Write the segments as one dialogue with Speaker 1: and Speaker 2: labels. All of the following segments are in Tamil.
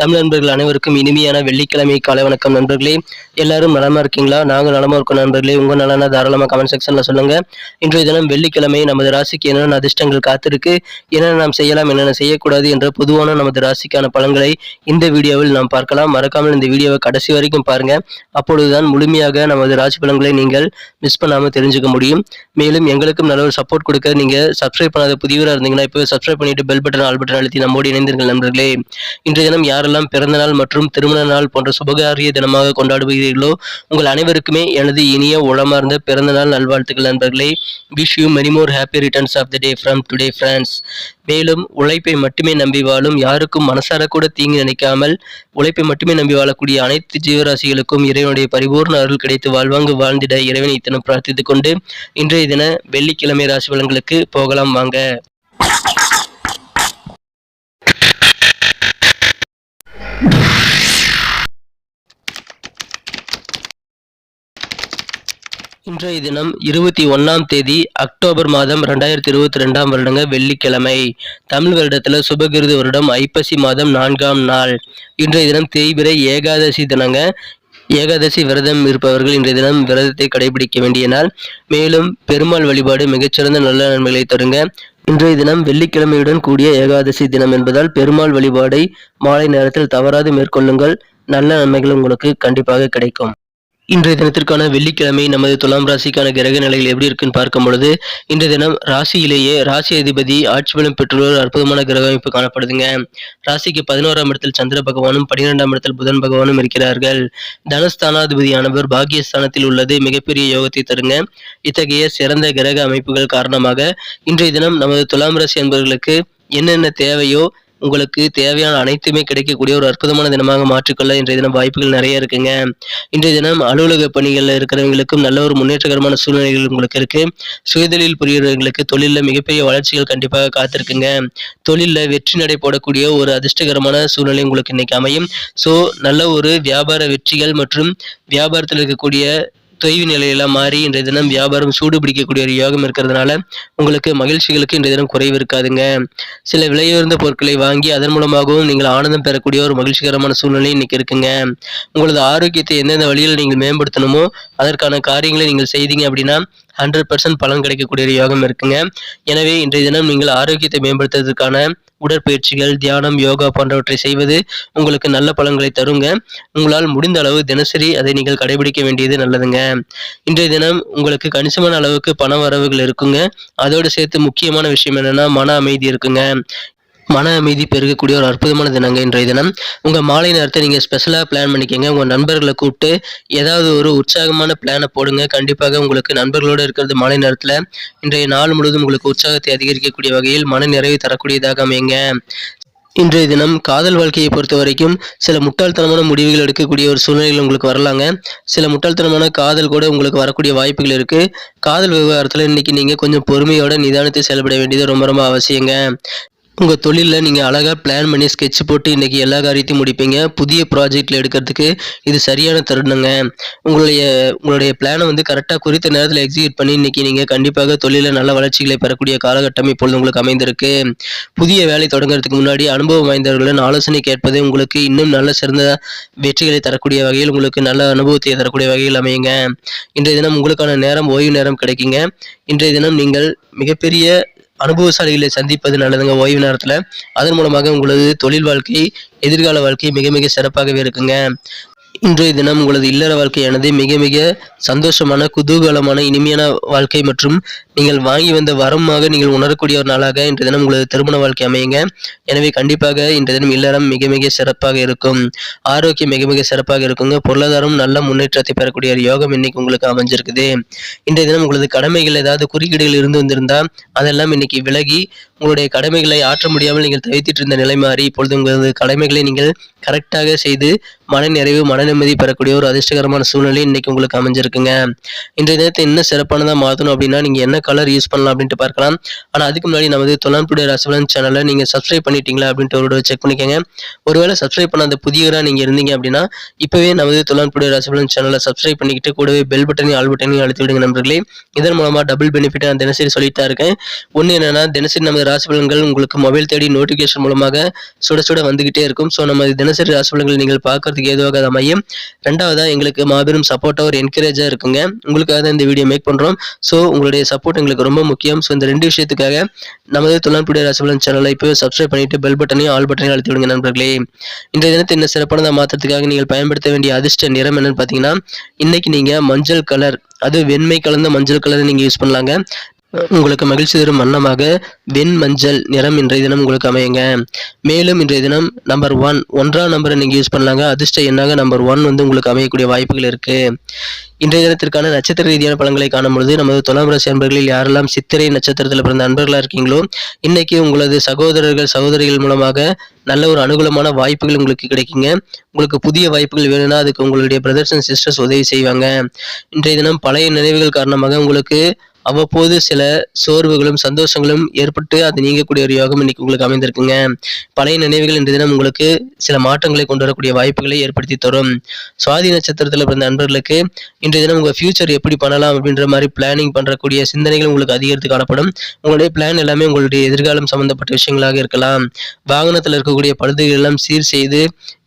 Speaker 1: தமிழ் நண்பர்கள் அனைவருக்கும் இனிமையான வெள்ளிக்கிழமை காலை வணக்கம் நண்பர்களே. எல்லாரும் நலமா இருக்கீங்களா? நாங்க நலமா இருக்கோம் நண்பர்களே. உங்க நலனா தாராளமா கமெண்ட் செக்ஷன்ல சொல்லுங்க. இன்றைய தினம் வெள்ளிக்கிழமை நமது ராசிக்கு என்னென்ன அதிர்ஷ்டங்கள் காத்திருக்கு என்னென்ன நாம் செய்யலாம் என்னென்ன செய்யக்கூடாது என்ற பொதுவான நமது ராசிக்கான பலன்களை இந்த வீடியோவில் நாம் பார்க்கலாம். மறக்காமல் இந்த வீடியோவை கடைசி வரைக்கும் பாருங்க. அப்பொழுதுதான் முழுமையாக நமது ராசி பலன்களை நீங்கள் மிஸ் பண்ணாமல் தெரிஞ்சுக்க முடியும். மேலும் எங்களுக்கும் நல்ல ஒரு சப்போர்ட் கொடுக்க நீங்க சப்ஸ்கிரைப் பண்ணாத புதியவராக இருந்தீங்கன்னா இப்போ சப்ஸ்கிரைப் பண்ணிட்டு பெல் பட்டன் ஆல் பட்டன் அழுத்தி நம்மோடு இணைந்தீர்கள் நண்பர்களே. இன்றைய தினம் யார் யாரெல்லாம் பிறந்தநாள் மற்றும் திருமண நாள் போன்ற சுபகாரிய தினமாக கொண்டாடுகிறீர்களோ உங்கள் அனைவருக்குமே எனது இனிய உளமார்ந்த பிறந்த நாள் நல்வாழ்த்துக்கள் நண்பர்களே. Wish you many more happy returns of the day from today friends மேலும் உழைப்பை மட்டுமே நம்பி வாழும் யாருக்கும் மனசார கூட தீங்கு நினைக்காமல் உழைப்பை மட்டுமே நம்பி வாழக்கூடிய அனைத்து ஜீவராசிகளுக்கும் இறைவனுடைய பரிபூர்ண அருள் கிடைத்து வாழ்வாங்கு வாழ்ந்திட இறைவனை தினம் பிரார்த்தித்துக் கொண்டு இன்றைய தின வெள்ளிக்கிழமை ராசி பலன்களுக்கு போகலாம் வாங்க. இன்றைய தினம் இருபத்தி ஒன்னாம் தேதி அக்டோபர் மாதம் ரெண்டாயிரத்தி இருபத்தி ரெண்டாம் வருடங்க வெள்ளிக்கிழமை. தமிழ் வருடத்தில் சுபகிருது வருடம் ஐப்பசி மாதம் நான்காம் நாள். இன்றைய தினம் தேய்பிரை ஏகாதசி தினங்க. ஏகாதசி விரதம் இருப்பவர்கள் இன்றைய தினம் விரதத்தை கடைபிடிக்க வேண்டிய நாள் மேலும் பெருமாள் வழிபாடு மிகச்சிறந்த நல்ல நன்மைகளை தருங்க. இன்றைய தினம் வெள்ளிக்கிழமையுடன் கூடிய ஏகாதசி தினம் என்பதால் பெருமாள் வழிபாடை மாலை நேரத்தில் தவறாது மேற்கொள்ளுங்கள். நல்ல நன்மைகள் உங்களுக்கு கண்டிப்பாக கிடைக்கும். இன்றைய தினத்திற்கான வெள்ளிக்கிழமை நமது துலாம் ராசிக்கான கிரக நிலைகள் எப்படி இருக்குன்னு பார்க்கும் பொழுது இன்றைய தினம் ராசியிலேயே ராசி அதிபதி ஆட்சி பலம் பெற்றுள்ள ஒரு அற்புதமான கிரக அமைப்பு காணப்படுதுங்க. ராசிக்கு பதினோராம் இடத்தில் சந்திர பகவானும் பனிரெண்டாம் இடத்தில் புதன் பகவானும் இருக்கிறார்கள். தனஸ்தானாதிபதியானவர் பாக்கியஸ்தானத்தில் உள்ளது மிகப்பெரிய யோகத்தை தருங்க. இத்தகைய சிறந்த கிரக அமைப்புகள் காரணமாக இன்றைய தினம் நமது துலாம் ராசி என்பவர்களுக்கு என்னென்ன தேவையோ உங்களுக்கு தேவையான அனைத்துமே கிடைக்கக்கூடிய ஒரு அற்புதமான தினமாக மாற்றிக்கொள்ள இன்றைய தினம் வாய்ப்புகள் நிறைய இருக்குங்க. இன்றைய தினம் அலுவலக பணிகளில் இருக்கிறவங்களுக்கும் நல்ல ஒரு முன்னேற்றகரமான சூழ்நிலைகள் உங்களுக்கு இருக்கு. சுயதொழில் புரியுறவங்களுக்கு தொழிலில் மிகப்பெரிய வளர்ச்சிகள் கண்டிப்பாக காத்திருக்குங்க. தொழிலில் வெற்றி நடை போடக்கூடிய ஒரு அதிர்ஷ்டகரமான சூழ்நிலை உங்களுக்கு இன்னைக்கு அமையும். ஸோ நல்ல ஒரு வியாபார வெற்றிகள் மற்றும் வியாபாரத்தில் இருக்கக்கூடிய தொய்வு நிலையெல்லாம் மாறி இன்றைய தினம் வியாபாரம் சூடு பிடிக்கக்கூடிய ஒரு யோகம் இருக்கிறதுனால உங்களுக்கு மகிழ்ச்சிகளுக்கு இன்றைய தினம் குறைவு இருக்காதுங்க. சில விலையுயர்ந்த பொருட்களை வாங்கி அதன் மூலமாகவும் நீங்கள் ஆனந்தம் பெறக்கூடிய ஒரு மகிழ்ச்சிகரமான சூழ்நிலை இன்னைக்கு இருக்குங்க. உங்களது ஆரோக்கியத்தை எந்தெந்த வழியில் நீங்கள் மேம்படுத்தணுமோ அதற்கான காரியங்களை நீங்கள் செய்தீங்க அப்படின்னா ஹண்ட்ரட் பர்சன்ட் பலன் கிடைக்கக்கூடிய ஒரு யோகம் இருக்குங்க. எனவே இன்றைய தினம் நீங்கள் ஆரோக்கியத்தை மேம்படுத்துவதற்கான உடற்பயிற்சிகள் தியானம் யோகா போன்றவற்றை செய்வது உங்களுக்கு நல்ல பலன்களை தருங்க. உங்களால் முடிந்த அளவு தினசரி அதை நீங்கள் கடைபிடிக்க வேண்டியது நல்லதுங்க. இன்றைய தினம் உங்களுக்கு கணிசமான அளவுக்கு பண வரவுகள் இருக்குங்க. அதோடு சேர்த்து முக்கியமான விஷயம் என்னன்னா மன அமைதி இருக்குங்க. மன அமைதி பெருகக்கூடிய ஒரு அற்புதமான தினங்க இன்றைய தினம். உங்கள் மாலை நேரத்தை நீங்கள் ஸ்பெஷலாக பிளான் பண்ணிக்கோங்க. உங்கள் நண்பர்களை கூப்பிட்டு ஏதாவது ஒரு உற்சாகமான பிளானை போடுங்க. கண்டிப்பாக உங்களுக்கு நண்பர்களோடு இருக்கிறது மாலை நேரத்தில் இன்றைய நாள் முழுவதும் உங்களுக்கு உற்சாகத்தை அதிகரிக்கக்கூடிய வகையில் மன நிறைவை தரக்கூடியதாக அமையுங்க. இன்றைய தினம் காதல் வாழ்க்கையை பொறுத்த வரைக்கும் சில முட்டாள்தனமான முடிவுகள் எடுக்கக்கூடிய ஒரு சூழ்நிலைகள் உங்களுக்கு வரலாங்க. சில முட்டாள்தனமான காதல் கூட உங்களுக்கு வரக்கூடிய வாய்ப்புகள் இருக்குது காதல் விவகாரத்தில் இன்னைக்கு நீங்கள் கொஞ்சம் பொறுமையோட நிதானத்தை செயல்பட வேண்டியது ரொம்ப ரொம்ப அவசியங்க. உங்கள் தொழிலில் நீங்கள் அழகாக பிளான் பண்ணி ஸ்கெட்ச் போட்டு இன்றைக்கி எல்லா காரியத்தையும் முடிப்பீங்க. புதிய ப்ராஜெக்டில் எடுக்கிறதுக்கு இது சரியான தருணங்க. உங்களுடைய உங்களுடைய பிளானை வந்து கரெக்டாக குறித்த நேரத்தில் எக்ஸிக்யூட் பண்ணி இன்றைக்கி நீங்கள் கண்டிப்பாக தொழிலில் நல்ல வளர்ச்சிகளை பெறக்கூடிய காலகட்டம் இப்பொழுது உங்களுக்கு அமைந்திருக்கு. புதிய வேலை தொடங்குறதுக்கு முன்னாடி அனுபவம் வாய்ந்தவர்களின் ஆலோசனை கேட்பது உங்களுக்கு இன்னும் நல்ல சிறந்த வெற்றிகளை தரக்கூடிய வகையில் உங்களுக்கு நல்ல அனுபவத்தை தரக்கூடிய வகையில் அமையுங்க. இன்றைய தினம் உங்களுக்கான நேரம் ஓய்வு நேரம் கிடைக்குங்க. இன்றைய தினம் நீங்கள் மிகப்பெரிய அனுபவசாலிகளை சந்திப்பது நல்லதுங்க ஓய்வு நேரத்தில் அதன் மூலமாக உங்களது தொழில் வாழ்க்கை எதிர்கால வாழ்க்கை மிக மிக சிறப்பாகவே இருக்குங்க. இன்றைய தினம் உங்களது இல்லற வாழ்க்கையானது மிக மிக சந்தோஷமான குதூகலமான இனிமையான வாழ்க்கை மற்றும் நீங்கள் வாங்கி வந்த வரமாக நீங்கள் உணரக்கூடிய ஒரு நாளாக இன்றைய தினம் உங்களது திருமண வாழ்க்கை அமையுங்க. எனவே கண்டிப்பாக இன்றைய தினம் இல்லறம் மிக மிக சிறப்பாக இருக்கும். ஆரோக்கியம் மிக மிக சிறப்பாக இருக்குங்க. பொருளாதாரம் நல்ல முன்னேற்றத்தை பெறக்கூடிய ஒரு யோகம் இன்னைக்கு உங்களுக்கு அமைஞ்சிருக்குது. இன்றைய தினம் உங்களது கடமைகள் ஏதாவது குறுக்கீடுகள் இருந்து வந்திருந்தா அதெல்லாம் இன்னைக்கு விலகி உங்களுடைய கடமைகளை ஆற்ற முடியாமல் நீங்கள் தவித்திட்டு இருந்த நிலை மாறி இப்பொழுது உங்களது கடமைகளை நீங்கள் கரெக்டாக செய்து மன நிறைவு மன நிம்மதி பெறக்கூடிய ஒரு அதிர்ஷ்டகரமான சூழ்நிலை இன்னைக்கு உங்களுக்கு அமைஞ்சிருக்குங்க. இன்றைய தினத்தை இன்னும் சிறப்பானதாக மாற்றணும் அப்படின்னா நீங்கள் என்ன கலர் யூஸ் பண்ணலாம் அப்படின்ட்டு பார்க்கலாம். ஆனால் அதுக்கு முன்னாடி நமது தொலான்புடைய ரசவலன் சேனலை நீங்கள் சப்ஸ்கிரைப் பண்ணிட்டீங்களா அப்படின்ட்டு ஒரு செக் பண்ணிக்கோங்க. ஒருவேளை சப்ஸ்கிரைப் பண்ணாத புதியவராக நீங்கள் இருந்தீங்க அப்படின்னா இப்போவே நமது தொலான்புடைய ரசவலன் சேனலை சப்ஸ்கிரைப் பண்ணிக்கிட்டு கூடவே பெல் பட்டனையும் ஆல் பட்டனையும் அழுத்தி விடுங்க நண்பர்களே. இதன் மூலமாக டபுள் பெனிஃபிட் நான் தினசரி சொல்லிட்டு இருக்கேன். ஒன்று என்னன்னா தினசரி நமது ராசிபலன்கள் உங்களுக்கு மொபைல் தேடி நோட்டிஃபிகேஷன் மூலமாக சுட சுட வந்துகிட்டே இருக்கும். ஸோ நம்ம தினசரி ராசிபலன்கள் நீங்கள் பார்க்கறதுக்கு ஏதுவாக அது அமையும். ரெண்டாவதாக எங்களுக்கு மாபெரும் சப்போர்ட்டாக ஒரு என்கரேஜாக இருக்குங்க. உங்களுக்காக தான் இந்த வீடியோ மேக் பண்ணுறோம் ஸோ உங்களுடைய சப்போர்ட் எங்களுக்கு ரொம்ப முக்கியம். ஸோ இந்த ரெண்டு விஷயத்துக்காக நமது தொழில்நுட்புடைய ராசிபலன் சேனலை இப்போ சப்ஸ்கிரைப் பண்ணிட்டு பெல் பட்டனையும் ஆல் பட்டனையும் அழுத்தி விடுங்க நண்பர்களே. இன்றைய தினத்தை இன்னும் சிறப்பான மாற்றத்துக்காக நீங்கள் பயன்படுத்த வேண்டிய அதிர்ஷ்ட நிறம் என்னன்னு பார்த்தீங்கன்னா இன்னைக்கு நீங்கள் மஞ்சள் கலர் அது வெண்மை கலந்த மஞ்சள் கலர் நீங்கள் யூஸ் பண்ணலாங்க. உங்களுக்கு மகிழ்ச்சி தரும் வண்ணமாக வெண் மஞ்சள் நிறம் இன்றைய தினம் உங்களுக்கு அமையுங்க. மேலும் இன்றைய தினம் நம்பர் ஒன் ஒன்றாம் நம்பரை நீங்கள் யூஸ் பண்ணலாங்க. அதிர்ஷ்ட எண்ணாக நம்பர் ஒன் வந்து உங்களுக்கு அமையக்கூடிய வாய்ப்புகள் இருக்குது இன்றைய தினத்திற்கான நட்சத்திர ரீதியான பலன்களை காணும் பொழுது நமது துலாம் ராசி அன்பர்களில் யாரெல்லாம் சித்திரை நட்சத்திரத்தில் பிறந்த அன்பர்களாக இருக்கீங்களோ இன்னைக்கு உங்களது சகோதரர்கள் சகோதரிகள் மூலமாக நல்ல ஒரு அனுகூலமான வாய்ப்புகள் உங்களுக்கு கிடைக்குங்க. உங்களுக்கு புதிய வாய்ப்புகள் வேணும்னா அதுக்கு உங்களுடைய பிரதர்ஸ் அண்ட் சிஸ்டர்ஸ் உதவி செய்வாங்க. இன்றைய தினம் பழைய நினைவுகள் காரணமாக உங்களுக்கு அவ்வப்போது சில சோர்வுகளும் சந்தோஷங்களும் ஏற்பட்டு அது நீங்கக்கூடிய ஒரு யோகம் இன்னைக்கு உங்களுக்கு அமைந்திருக்குங்க. பழைய நினைவுகள் இன்று தினம் உங்களுக்கு சில மாற்றங்களை கொண்டு வரக்கூடிய வாய்ப்புகளை ஏற்படுத்தி தரும். சுவாதி நட்சத்திரத்தில் பிறந்த நண்பர்களுக்கு இன்றைய தினம் உங்கள் ஃபியூச்சர் எப்படி பண்ணலாம் அப்படின்ற மாதிரி பிளானிங் பண்ணுறக்கூடிய சிந்தனைகள் உங்களுக்கு அதிகரித்து காணப்படும். உங்களுடைய பிளான் எல்லாமே உங்களுடைய எதிர்காலம் சம்பந்தப்பட்ட விஷயங்களாக இருக்கலாம். வாகனத்தில் இருக்கக்கூடிய பழுதுகள் எல்லாம் சீர் செய்து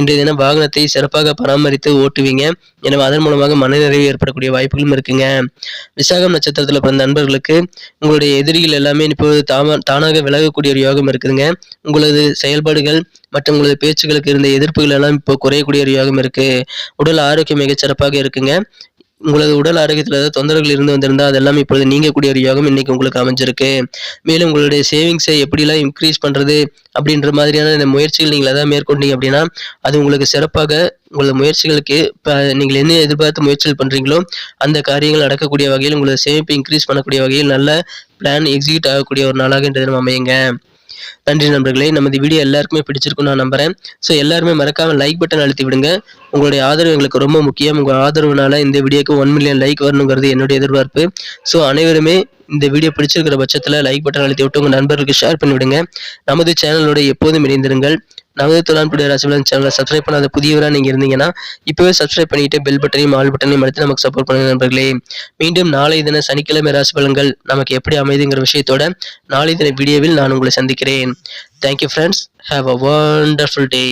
Speaker 1: இன்றைய தினம் வாகனத்தை சிறப்பாக பராமரித்து ஓட்டுவீங்க. எனவே அதன் மூலமாக மனநிறைவு ஏற்படக்கூடிய வாய்ப்புகளும் இருக்குங்க. விசாகம் நட்சத்திரத்தில் பிறந்த நண்பர்களுக்கு உங்களுடைய எதிரிகள் எல்லாமே இப்போது தாம தானாக விலகக்கூடிய ஒரு யோகம் இருக்குதுங்க. உங்களது செயல்பாடுகள் மற்றும் உங்களது பேச்சுகளுக்கு இருந்த எதிர்ப்புகள் எல்லாம் இப்போ குறையக்கூடிய ஒரு யோகம் இருக்கு. உடல் ஆரோக்கியம் மிகச்சிறப்பாக இருக்குங்க. உங்களது உடல் ஆரோக்கியத்தில் ஏதாவது தொந்தரவுகள் இருந்து வந்திருந்தால் அதெல்லாம் இப்பொழுது நீங்கக்கூடிய ஒரு யோகம் இன்னைக்கு உங்களுக்கு அமைஞ்சிருக்கு. மேலும் உங்களுடைய சேவிங்ஸை எப்படிலாம் இன்க்ரீஸ் பண்ணுறது அப்படின்ற மாதிரியான இந்த முயற்சிகள் நீங்கள் எதாவது மேற்கொண்டீங்க அப்படின்னா அது உங்களுக்கு சிறப்பாக உங்களது முயற்சிகளுக்கு இப்போ நீங்கள் என்ன எதிர்பார்த்து முயற்சிகள் பண்ணுறீங்களோ அந்த காரியங்கள் நடக்கக்கூடிய வகையில் உங்களது சேமிப்பு இன்க்ரீஸ் பண்ணக்கூடிய வகையில் நல்ல பிளான் எக்ஸிக்யூட் ஆகக்கூடிய ஒரு நாளாக இன்றைய தினம் அமையுங்க. நன்றி நண்பர்களே. நமது வீடியோ எல்லாருக்குமே பிடிச்சிருக்கும் நான் நம்புறேன். ஸோ எல்லாருமே மறக்காம லைக் பட்டன் அழுத்தி விடுங்க. உங்களுடைய ஆதரவு எங்களுக்கு ரொம்ப முக்கியம். உங்கள் ஆதரவுனால இந்த வீடியோக்கு ஒன் மில்லியன் லைக் வரணுங்கிறது என்னுடைய எதிர்பார்ப்பு. ஸோ அனைவருமே இந்த வீடியோ பிடிச்சிருக்கிற பட்சத்தில் லைக் பட்டன் அழுத்தி விட்டு உங்கள் நண்பர்களுக்கு ஷேர் பண்ணிவிடுங்க. நமது சேனலோட எப்போதும் இணைந்திருங்கள். நமது தொழில்நுட்புடைய ராசிபலன் சேனலை சப்ஸ்கிரைப் பண்ணாத புதியவராக நீங்கள் இருந்தீங்கன்னா இப்போவே சப்ஸ்கிரைப் பண்ணிட்டு பெல் பட்டனையும் ஆல் பட்டனையும் அழுத்தி நமக்கு சப்போர்ட் பண்ணுங்க நண்பர்களே. மீண்டும் நாளை தின சனிக்கிழமை ராசிபலன்கள் நமக்கு எப்படி அமைதுங்கிற விஷயத்தோட நாளை தின வீடியோவில் நான் உங்களை சந்திக்கிறேன். Thank you friends have a wonderful day